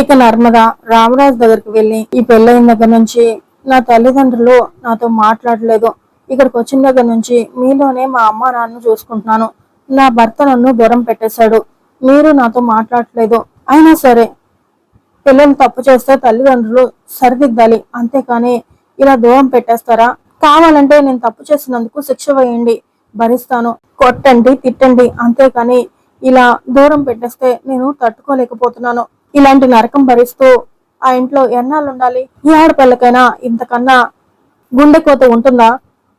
ఇక నర్మద రామరాజు దగ్గరికి వెళ్ళి ఈ పెళ్ళైన దగ్గర నుంచి నా తల్లిదండ్రులు నాతో మాట్లాడలేదు. ఇక్కడికి వచ్చిన దగ్గర నుంచి మీలోనే మా అమ్మ నాన్న చూసుకుంటున్నాను. నా భర్త నన్ను దూరం పెట్టేశాడు. మీరు నాతో మాట్లాడలేదు. అయినా సరే పిల్లలు తప్పు చేస్తే తల్లిదండ్రులు సరిదిద్దాలి. అంతేకాని ఇలా దూరం పెట్టేస్తారా? కావాలంటే నేను తప్పు చేసినందుకు శిక్ష వేయండి. భరిస్తాను. కొట్టండి తిట్టండి. అంతేకాని ఇలా దూరం పెట్టేస్తే నేను తట్టుకోలేకపోతున్నాను. ఇలాంటి నరకం భరిస్తూ ఆ ఇంట్లో ఎన్నాళ్ళు ఉండాలి? ఈ ఆడపిల్లకైనా ఇంతకన్నా గుండె కోత ఉంటుందా?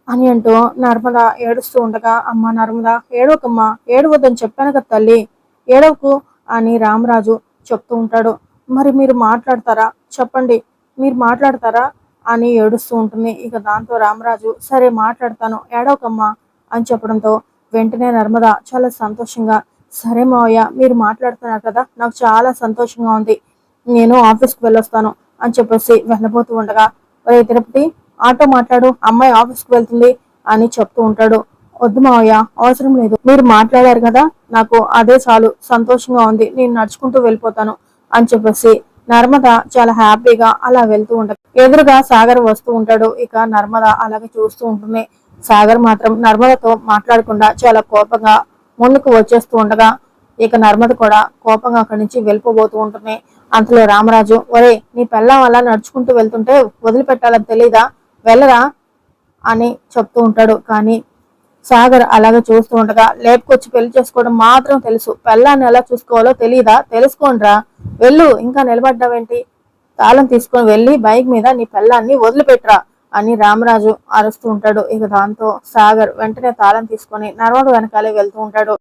అని అంటూ నర్మద ఏడుస్తూ ఉండగా అమ్మ నర్మద ఏడవకమ్మా ఏడవద్దని చెప్పాను కదా తల్లి ఏడవకు అని రామరాజు చెప్తూ ఉంటాడు. మరి మీరు మాట్లాడతారా? చెప్పండి. మీరు మాట్లాడతారా? అని ఏడుస్తూ ఉంటుంది. ఇక దాంతో రామరాజు సరే మాట్లాడతాను ఏడవకమ్మా అని చెప్పడంతో వెంటనే నర్మద చాలా సంతోషంగా సరే మావయ్య మీరు మాట్లాడుతున్నారు కదా నాకు చాలా సంతోషంగా ఉంది. నేను ఆఫీస్కి వెళ్ళొస్తాను అని చెప్పేసి వెళ్ళబోతూ ఉండగా ఒరే తిరుపతి ఆటో మాట్లాడు అమ్మాయి ఆఫీస్కి వెళ్తుంది అని చెప్తూ ఉంటాడు. వద్దు మావయ్య అవసరం లేదు. మీరు మాట్లాడారు కదా నాకు అదే చాలు సంతోషంగా ఉంది నేను నడుచుకుంటూ వెళ్ళిపోతాను అని చెప్పేసి నర్మద చాలా హ్యాపీగా అలా వెళ్తూ ఉంటుంది ఎదురుగా సాగర్ వస్తూ ఉంటాడు. ఇక నర్మద అలాగే చూస్తూ ఉంటుంది. సాగర్ మాత్రం నర్మదతో మాట్లాడకుండా చాలా కోపంగా ముందుకు వచ్చేస్తూ ఉండగా ఇక నర్మద కూడా కోపంగా అక్కడి నుంచి వెళ్ళిపోబోతూ ఉంటుంది. అంతలో రామరాజు ఒరే నీ పెళ్ళం అలా నడుచుకుంటూ వెళ్తుంటే వదిలిపెట్టాలని తెలీదా? వెళ్ళరా? అని చెప్తూ ఉంటాడు. కానీ సాగర్ అలాగే చూస్తూ ఉండగా లేపుకొచ్చి పెళ్ళి చేసుకోవడం మాత్రం తెలుసు. పెళ్ళాన్ని ఎలా చూసుకోవాలో తెలియదా తెలుసుకోండిరా. వెళ్ళు ఇంకా నిలబడ్డావేంటి? తాళం తీసుకొని వెళ్ళి బైక్ మీద నీ పెళ్ళాన్ని వదిలిపెట్టరా. అని రామరాజు అరుస్తూ ఉంటాడు. ఇక దాంతో సాగర్ వెంటనే తాళం తీసుకొని నర్వడు వెనకాలే వెళ్తూ ఉంటాడు.